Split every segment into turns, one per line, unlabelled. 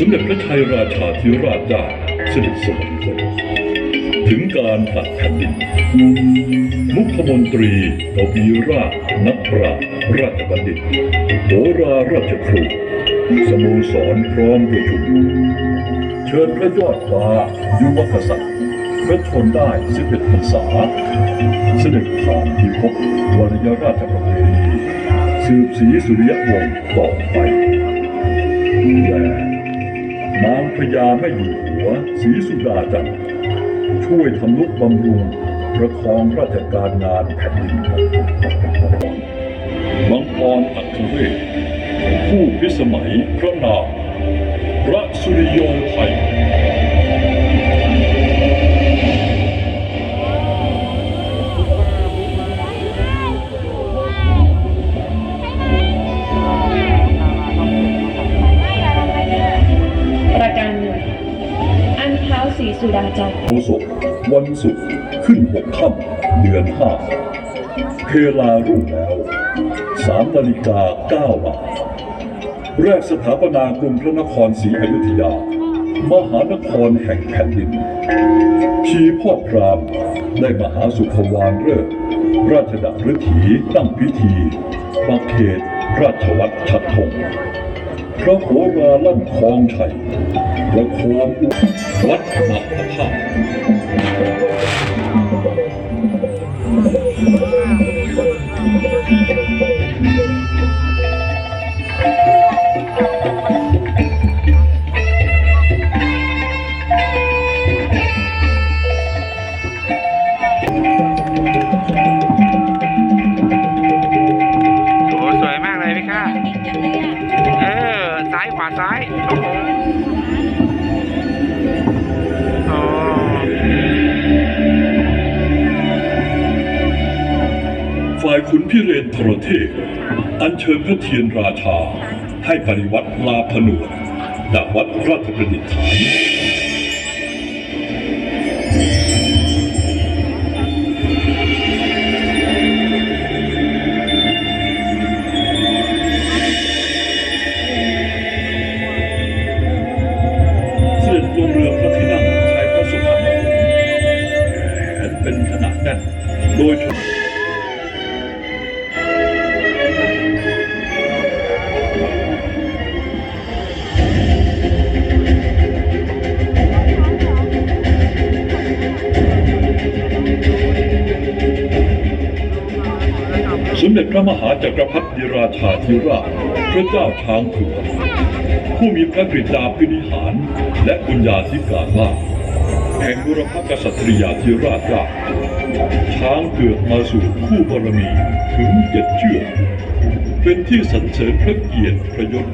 สมเด็จพระชัยราชาธิราชเจ้าเสด็จสวรรคตถึงการตัดแผ่นดิน มุขมนตรีอวีราชนักปราชญ์ราชบัณฑิตโหราราชครู สโมสรพร้อมประชุม เชิญพระยอดฟ้ายุวกษัตริย์พระชนได้สิบเอ็ดพรรษา เสด็จผ่านพิภพวรยราชประเพณีสืบสีสุริยวงศ์ต่อไปแล พญาไม่อยู่หัวศรีสุดาจันทร์ช่วยทำนุบำรุงประคองราชการงานแผ่นดินมังกรอัครเวศผู้พิสมัยพระนามพระสุริโยไทย
สีสุดาจันทร์
โอศกวันศุกร์ขึ้นหกค่ำเดือนห้าเพลารุ่งแล้วสามนาฬิกาเก้านาทแรกสถาปนากรุงพระนครศรีอยุธยา มหานครแห่งแผ่นดินชีพ่อพรามได้มหาสุขวานเริกราชดักฤถีตั้งพิธีประเขตราชวัตรชัดธง พระโหราลั่นคลองชัยและคมอุวัดมหาธาตุ
พิเร
นทรเทพอัญเชิญพระเทียนราชา ให้ปริวัติลาผนวดจากวัดราชประดิษฐาน สมเด็จพระมหาจักรพรรดิราชาธิราชพระเจ้าช้างเผือกผู้มีพระกฤษดาพินิหาร และบุญญาธิการมากแห่งบุรพกษัตริยาธิราชเจ้าช้างเผือกมาสู่คู่บารมีถึงเจ็ดเชือกเป็นที่สรรเสริญพระเกียรติพระยศ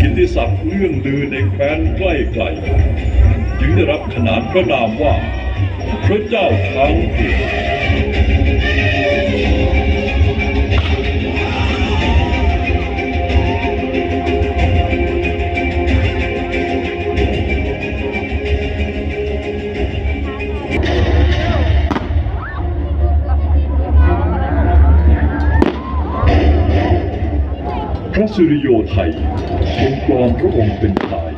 กิตติศักดิ์เลื่องลือในแคว้นใกล้ไกลจึงได้รับขนานพระนามว่า พระเจ้าช้างเผือก สุริโยไทยทรงปลอมพระองค์เป็นชาย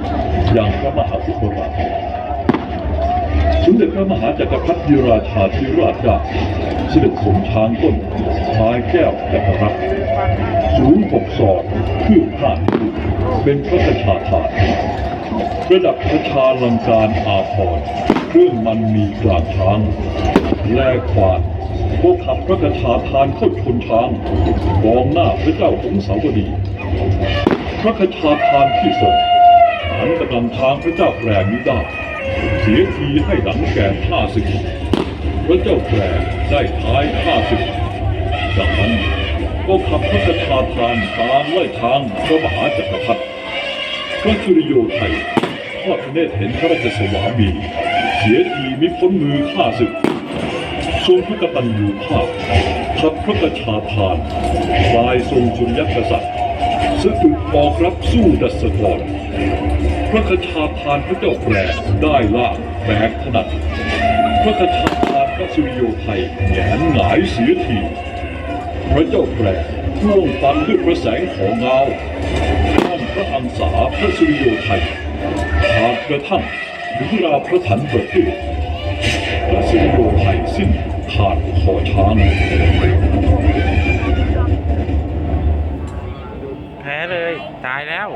อย่างพระมหาสุภราชสมเด็จพระมหาจักรพรรดิราชาธิราชเจ้าเสด็จสมช้างต้นพายแก้วจักรพรรดิสูงหกศอกคืบห้านิ้วเป็นพระราชาทานระดับพระชาลังการอาภรณ์เครื่องมันมีกลางช้างแลควานพวกขับพระกระชาทานเข้าชนช้างกองหน้าพระเจ้าหงสาวดี พระกระชาทานที่ทรงฐานกำลังทางพระเจ้าแปรมิได้เสียทีให้หลังแก่ข้าศึกพระเจ้าแปรได้ท้ายข้าศึกจากนั้นก็ขับพระกระชาทานตามไล่ทางพระมหาจักรพรรดิพระสุริโยไทยทอดพระเนตรเห็นพระราชสวามี เสียทีมิพ้นมือข้าศึกทรงพระกตัญญูภาพขับพระกชาทานลายทรงสุริยกษัตริย์ สะอึกออกรับสู้ดัสกรพระกชาทานพระเจ้าแปรได้ล่าแบกถนัดพระกชาทานพระสุริโยไทยแหงนหงายเสียทีพระเจ้าแปรพ่วงฟันด้วยพระแสงของเงาข้ามพระอังสาพระสุริโยไทยหากกระทั่งถึงราพระถันประเทศพระสุริโยไทยสิ้นขาดคอช้าง
แพ้เลย ตายแล้ว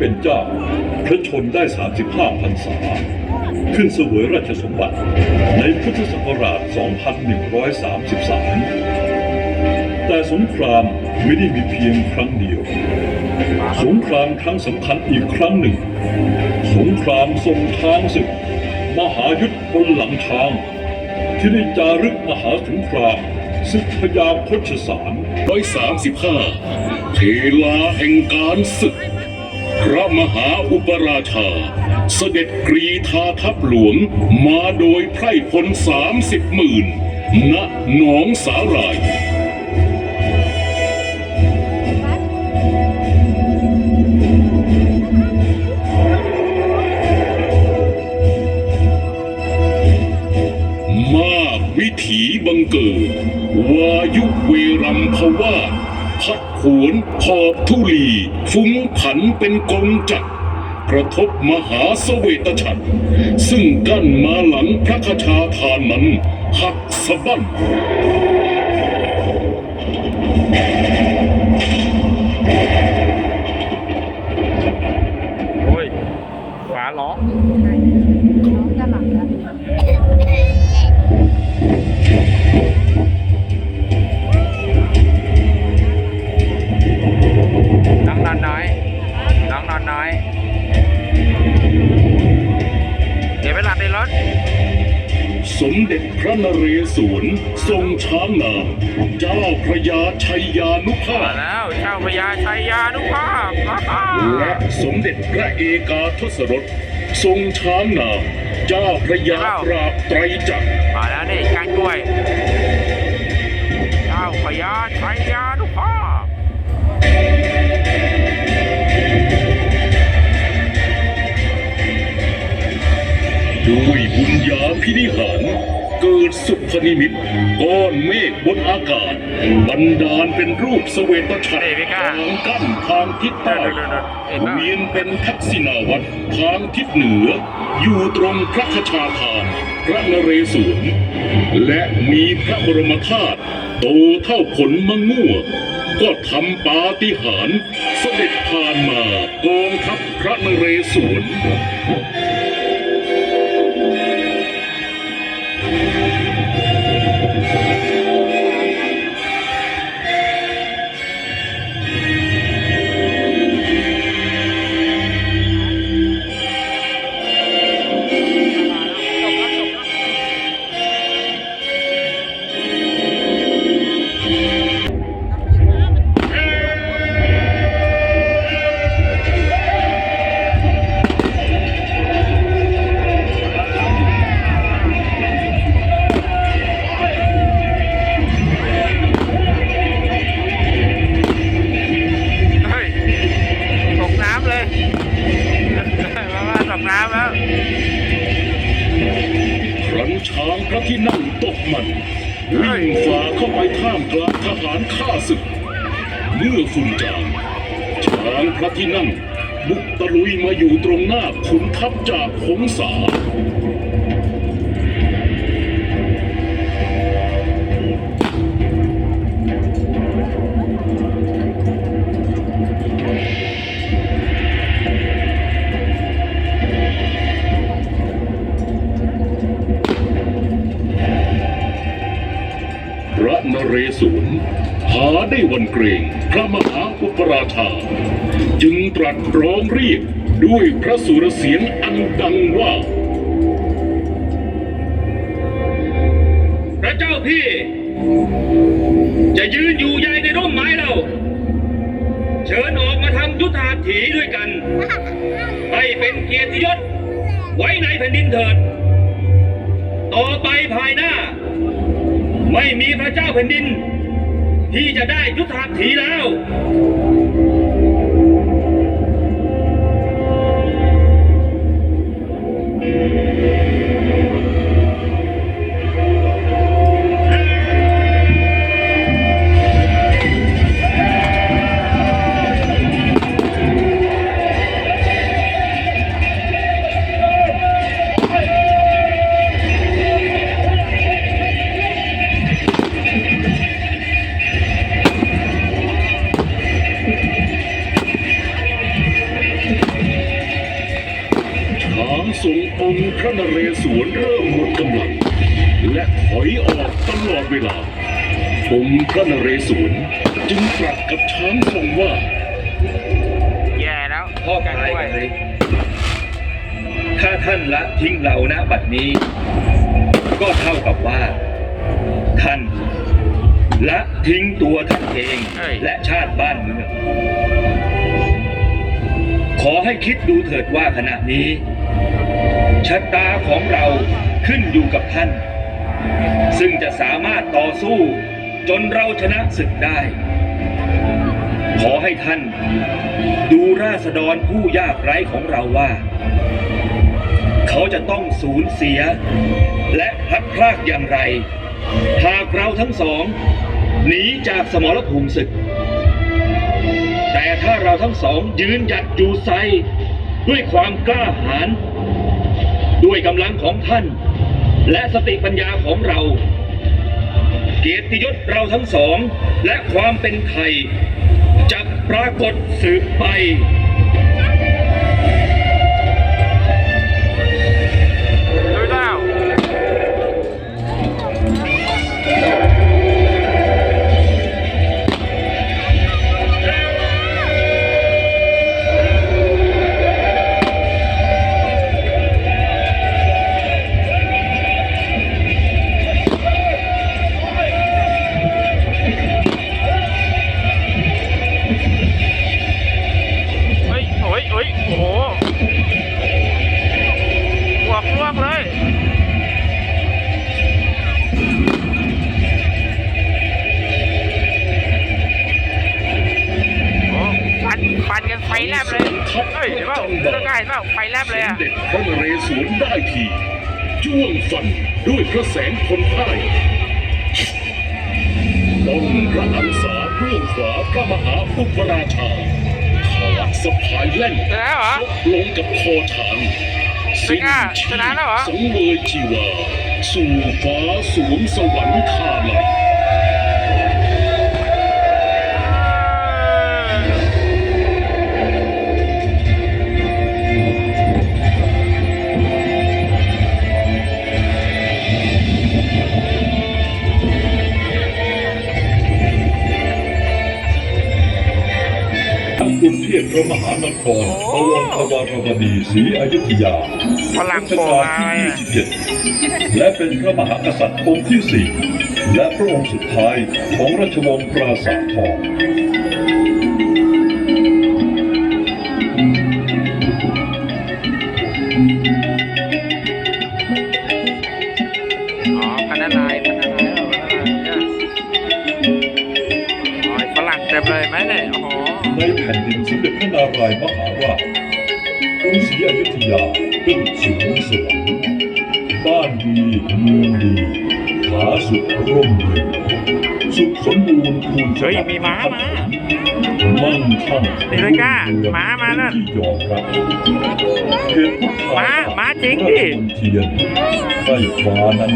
เป็นเจ้า พระชนได้ 35พรรษา ขึ้นเสวยราชสมบัติ ในพุทธศักราช 2133 แต่สงครามไม่ได้มีเพียงครั้งเดียว สงครามครั้งสำคัญอีกครั้งหนึ่ง สงครามทรงช้างศึก มหายุทธบนหลังช้าง ที่ได้จารึกมหาสงครามศึกพยาพชสาร
ร้อยสามสิบห้าเทลาแห่งการศึก พระมหาอุปราชา เสด็จกรีธาทัพหลวงมาโดยไพร่พลสามสิบหมื่นณหนองสาหร่ายมากวิถีบังเกิด วายุเวรัมพวา โขวนหอบทุลีฟุ้งผันเป็นกงจักรกระทบมหาเสเวตฉัตรซึ่งกั้นมาหลังพระคชาทานนั้นหักสะบั้น
ในรถ
สมเด็จพระนเรศวรทรงช้างนามเจ้าพระยาชัยยานุภา
มา
พ
แล้วเจ้าพญาชัยยานุภาพมา
และสมเด็จพระเอกาทศรสทรงช้างนามเจ้าพระยาปราบไตรจักร
มาแล้วนี่การกล้วย เจ้าพญาชัยยานุภาพ
ด้วยบุญญาพินิหารเกิดสุพนิมิตก้อนเมฆบนอากาศบันดาลเป็นรูปเสเวตฉัตร
นี่พี่ก้า
ทางกั้นทางทิศใต้
เดี๋ยวๆๆเห็นปะ
เวียนเป็นทักษิณาวัตรทางทิศเหนือ อยู่ตรงพระคชาทานพระนเรศวรและมีพระบรมธาตุโตเท่าผลมะม่วงก็ทำปาฏิหาริย์เสด็จผ่านมากองทัพพระนเรศวร อยู่ตรงหน้าขุนทัพจากหงสาพระนเรศวรหาได้วันเกรง พระมหาอุปราชา จึงตรัสร้องเรียก ด้วยพระสุรเสียงอันดังว่า
พระเจ้าพี่ จะยืนอยู่ใยในร่มไม้เรา เชิญออกมาทำยุทธาถีด้วยกัน ให้เป็นเกียรติยศไว้ในแผ่นดินเถิด ต่อไปภายหน้า ไม่มีพระเจ้าแผ่นดิน ที่จะได้ยุทธาถีแล้ว
ว่า
แย่แล้ว
พ่อ
แก
กาย
ล้วย
เลยถ้าท่านละทิ้งเราณบัดนี้ ก็เท่ากับว่า ท่านละทิ้งตัวท่านเองและชาติบ้านเมืองขอให้คิดดูเถิดว่าขณะนี้ชะตาของเราขึ้นอยู่กับท่าน ซึ่งจะสามารถต่อสู้จนเราชนะศึกได้ ขอให้ท่าน ดูราษฎรผู้ยากไร้ของเราว่า เขาจะต้องสูญเสีย และพัดพรากอย่างไร หากเราทั้งสอง หนีจากสมรภูมิศึก แต่ถ้าเราทั้งสองยืนหยัดอยู่ไซด้วยความกล้าหาญด้วยกำลังของท่าน และสติปัญญาของเรา เกียรติยศเราทั้งสอง และความเป็นไทย ปรากฏสืบไป
อะ
เด็จพระนเรศวรได้ทีจ้วงฟันด้วยพระแสงคนพ่ายป้องพระอังสาเบื้องขวาพระมหาอุปราชาขาดสะพายแล่น
เจอแล้วเหรอ
ชกลงกับคอช้างสิ้น
เป็นไง
ชี
ชนะแล้วเหรอ
สังเวยชีวา สู่ฟ้าสวงสวรรค์คาลัย
ก รทวารวดีศรีอยุธยา
ฝรั่ง
รัช
โผล่
กาล
มา
ที่
เลยอะ
27และเป็นพระมหากษัตริย์องค์ที่4และพระองค์สุดท้ายของราชวงศ์ปราสาททอง
อ๋อพันธุ์ลายพันธุ์ลายเหรอพันธุ์ลายเนี่ยอ๋อฝรั่งเต็มเลยไหมเนี่ยโอ้โห
ในแผ่นดินสมเด็จพระนารายณ์มหาราช กรุงศรีอยุธยาเป็นสวงสวรรค์บ้านดีเมืองดีผาสุกร่มเย็นสสุขสมบูรณ์ภูมิส
เฮ้ย
วัสดิ์
มีม้ามา
มั่งคั่ง
นี่เลยก้าม้ามานั่น
ที่ยอมรับเหตุพุทธา
ม้าม้าจริงดิ
พะมณเทียนใต้ฟ้านั้น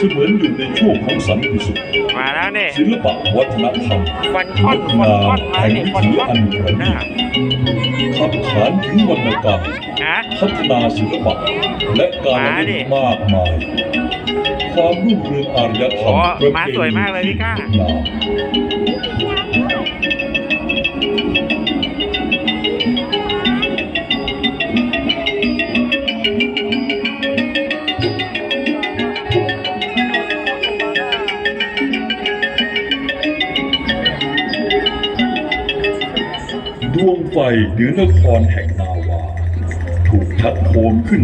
เสมือนอยู่ในช่วงของสันติสุข
มาแล้วเนี่ย
ศิลปะวัฒนธรรม
ฟันค่อนฟันค่อนมา
แห่ง
เนี่ย
วิ
ฟัน
ถี
ค่อน
อันประณี
นะ
ตขับขานถึงวรรณกรรม
ฮะ
พัฒนาศิลปะและการ
ม้าดิ
เล่นมากมายความรุ่งเรืองอารยธรรม
โอ้
ประเพ
ม้า
ณี
สวยมากเลยพี่ก้า
เหนือนครแห่งนาวา ถูกชักโคมขึ้น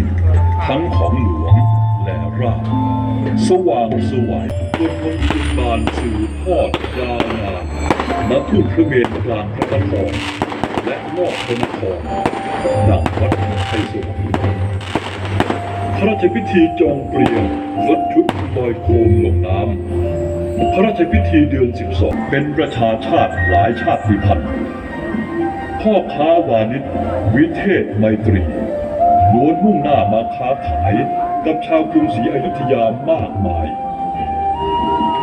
ทั้งของหลวงและราชสว่างสวายบนมณฑลบานสื่อทอดยาวนานณทุ่งพระเมรุกลางพระนครและนอกพระนครดังวัดไทยสวรรค์พระราชพิธีจองเปลี่ยนรถชุดลอยโคมลงน้ำพระราชพิธีเดือน 12 เป็นประชาชาติหลายชาติพันธุ์ พ่อค้าวานิชวิเทศไมตรีล้วนมุ่งหน้ามาค้าขายกับชาวกรุงศรีอยุธยามากมาย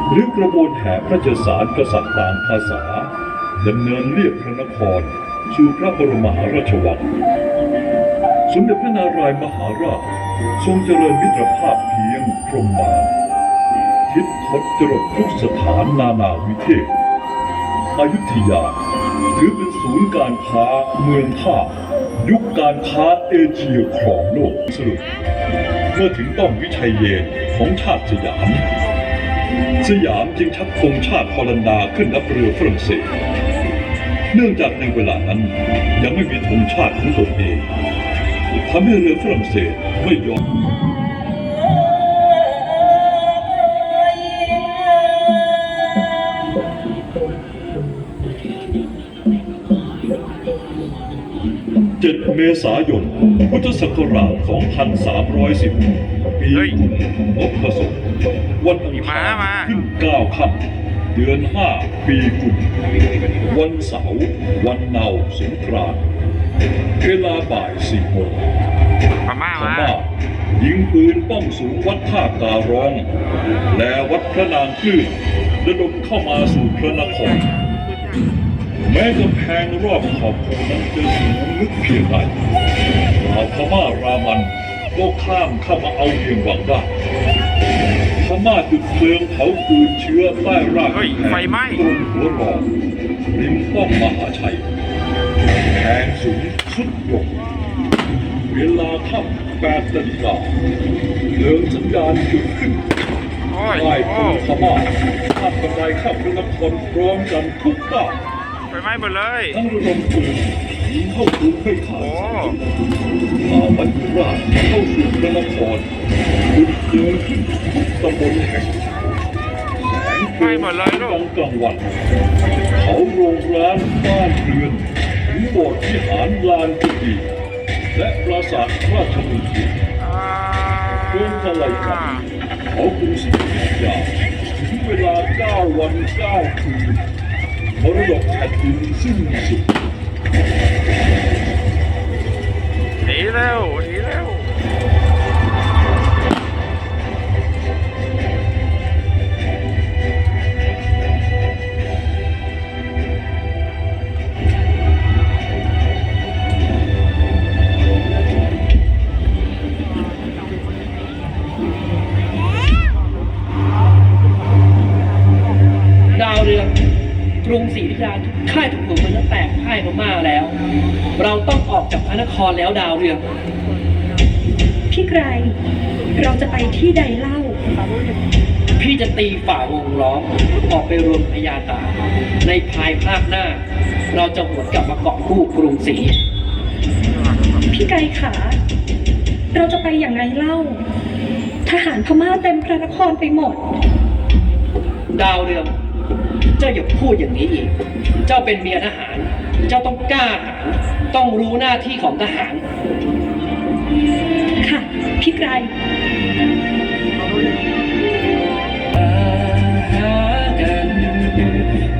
หรือกระบวนแห่พระเจสารกษัตริย์ต่างภาษาดำเนินเรียบพระนครสู่พระบรมหาราชวัง สมเด็จพระนารายณ์มหาราชทรงเจริญมิตรภาพเพียงพรหมาทิศทศจรดทุกสถานนานาวิเทศ อยุธยา ถือเป็นศูนย์การค้าเมืองท่ายุคการค้าเอเชียครองโลกสรุปเมื่อถึงต้องวิชัยเยนของชาติสยาม สยามจึงชักธงชาติฮอลันดาขึ้นรับเรือฝรั่งเศส เนื่องจากในเวลานั้นยังไม่มีธงชาติของตนเองทำให้เรือฝรั่งเศสไม่ยอม เมษายน พุทธศักราช 2310 ปี
เฮ้ย
กุลนพผสมวันอังคาร
มามา
ขึ้น9ค่ำเดือน5ปีกุลวันเสาร์วันเนาสงกรานต์เวลาบ่าย4โมง
พม่า
พ
มา
ม่ายิงปืนป้องสูงวัดท่าการร้อง และวัดพระนางคลื่นระดมเข้ามาสู่พระนคร แม้กำแพงรอบขอบคูนั้นจะสูงลึกเพียงไรชาวพม่ารามันก็ข้ามเข้ามาเอาเพียงหวังได้พม่าจุดเพลิงเผาปืนเชื้อใต้ราก
เฮ้ย
แผ
ไฟไหม้
ตรงหัวรอริมป้อมมหาชัยแผงสูงสุดลงเวลาค่ำแปดนาฬิกาเพลิงสัญญาณจุดขึ้น
โอ้ย
ได้
โอ้
พลพม่าข้ามบันไดเข้าพระนครพร้อมกันทุกด้าน
ไฟไหม้หมดเลย
ทั้งระดมปืนยิงเข้าสู่ให้ขาด
โอ้
สายพาบรรจุราชเข้าสู่พระนครบุกเดินขึ้นทุกตำบลแห่งแสงเพลิงกลางกลางวันเขาโรงร้านบ้านเรือนถึงโบสถ์วิหารลานกุฏิและปราสาทราชมงคล
อ่า
เดินทลายกันเขากรุงศรีอยุธยาถึงเวลาเก้าวันเก้าคืน มรดกแผ่นดินสิ้นสุด
หนีเร็ว ร
แล้วดาวเรือง
พี่ไกรเราจะไปที่ใดเล่า
พี่จะตีฝ่าวงล้อมออกไปรวมพญาตา ในภายภาคหน้า เราจะหวนกลับมาเกาะกู้กรุงศรี
พี่ไกรขาเราจะไปอย่างไรเล่า ทหารพม่าเต็มพระนครไปหมด
ดาวเรืองเจ้าอย่าพูดอย่างนี้อีก เจ้าเป็นเมียทหารเจ้าต้องกล้า ต้องรู้หน้าที่ของทหาร
ค่ะ พี่ไกร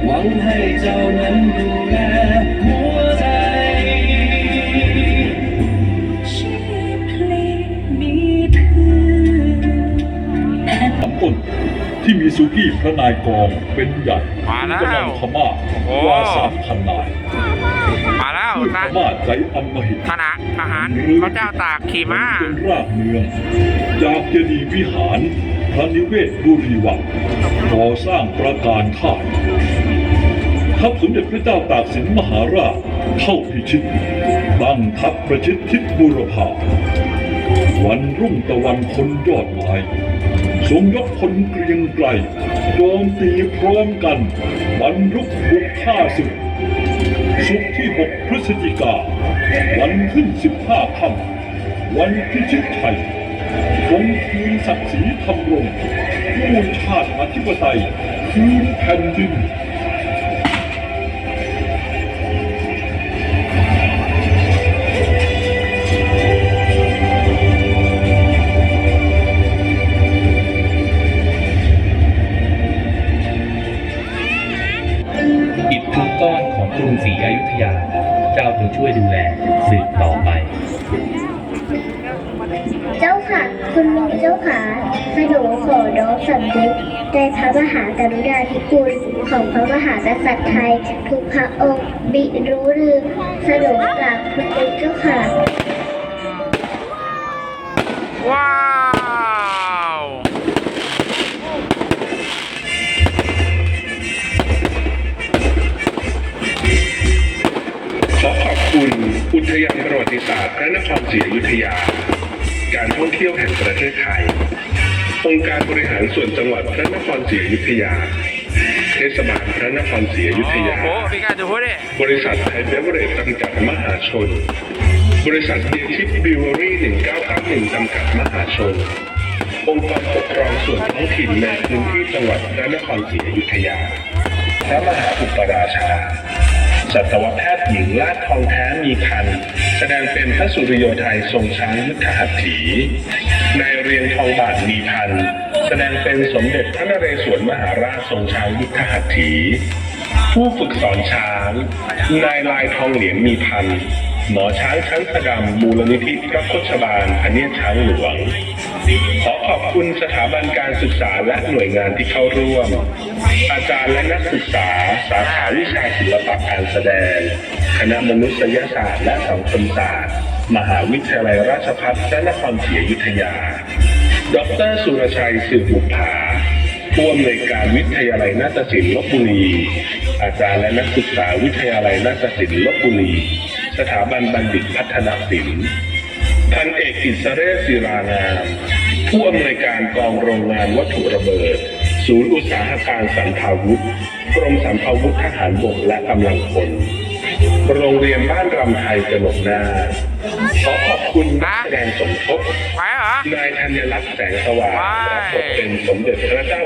หวังให้เจ้านั้น
ดู
แลหัวใจ
ชีพลีมีเพื่อ
นทั้งคนที่มีสุกี้พระนายกองเป็นใหญ่
มาแกำ
ลังพม่าว่าสามพันนาย
มาแล้ว
ด้วยพ
นะ
ม่าใจอำมหิต
คณะทหารพระเจ้าตากขี่ม้า
จนรากเมือง จากเจดีย์วิหารพระนิเวศบุรีวังก่อสร้างประการข่ายทัพสมเด็จพระเจ้าตากสินมหาราชเข้าพิชิตตั้งทัพประชิดทิศบุรพาวันรุ่งตะวันคนยอดไม้ทรงยกพลเกรียงไกลโจมตีพร้อมกันวันรุกบุกฆ่าศึก 16 พฤศจิกา วันขึ้น 15ค่ำวันพิชิตชัยทรงคืนศักดิ์ศรีธรรมรงผู้ชาติอธิปไตยคืนแผ่นดิน
ทุกก้อนของกรุงศรีอยุธยา เจ้าจงช่วยดูแลสืบต่อไป
เจ้าค่ะ คุณลุงเจ้าค่ะสนุขอน้อมสำนึกในพระมหากรุณาธิคุณของพระมหากษัตริย์ไทย ทุกพระองค์บิรู้ลือสนุกราบคุณลุงเจ้าค่ะ
ว้า
อุทยานประวัติศาสตร์พระนครศรีอยุธยา การท่องเที่ยวแห่งประเทศไทย องค์การบริหารส่วนจังหวัดพระนครศรีอยุธยา เทศบาลพระนครศรีอยุธยา
โอ้โหพี่กาจะพูดดิ
บริษัทไทยเบเวอเรจจำกัดมหาชน บริษัทเบียร์ชิปบิวเวอรี่1991จำกัดมหาชน องค์กรปกครองส่วนท้องถิ่นในพื้นที่จังหวัดพระนครศรีอยุธยา พระมหาอุปราชา สัตวแพทย์หญิงลาดทองแท้มีพันธ์แสดงเป็นพระสุริโยไทยทรงช้างยุทธหัตถีนายเรียงทองบาทมีพันธ์แสดงเป็นสมเด็จพระนเรศวรมหาราชทรงช้างยุทธหัตถีผู้ฝึกสอนช้าง นายลายทองเหลียงมีพันธ์ หมอช้างชั้นสดำมูลนิธิพระโคชบาลพเนียช้างหลวง ขอขอบคุณสถาบันการศึกษาและหน่วยงานที่เข้าร่วม อาจารย์และนักศึกษา สาขาวิชาศิลปะการแสดง คณะมนุษยศาสตร์และสังคมศาสตร์ มหาวิทยาลัยราชภัฏพระนครศรีอยุธยา ดรสุรชัยสืบบุภาผู้อำนวยการวิทยาลัยนาฏศิลป์ลบบุรี อาจารย์และนักศึกษาวิทยาลัยนาฏศิลป์ลบบุรี สถาบันบัณฑิตพัฒนศิลป์พันเอกอิสเรศศิรางาม ผู้อำนวยการกองโรงงานวัตถุระเบิด ศูนย์อุตสาหการสันพาวุธกรมสันพาวุธทหารบกและกำลังพลโรงเรียนบ้านรำไทยกนกนาถขอขอบคุณนักแสดงสมทบ
ไปเหรอ
นายธัญลักษณ์แสงสว่างรับบทเป็นสมเด็จพระเจ้า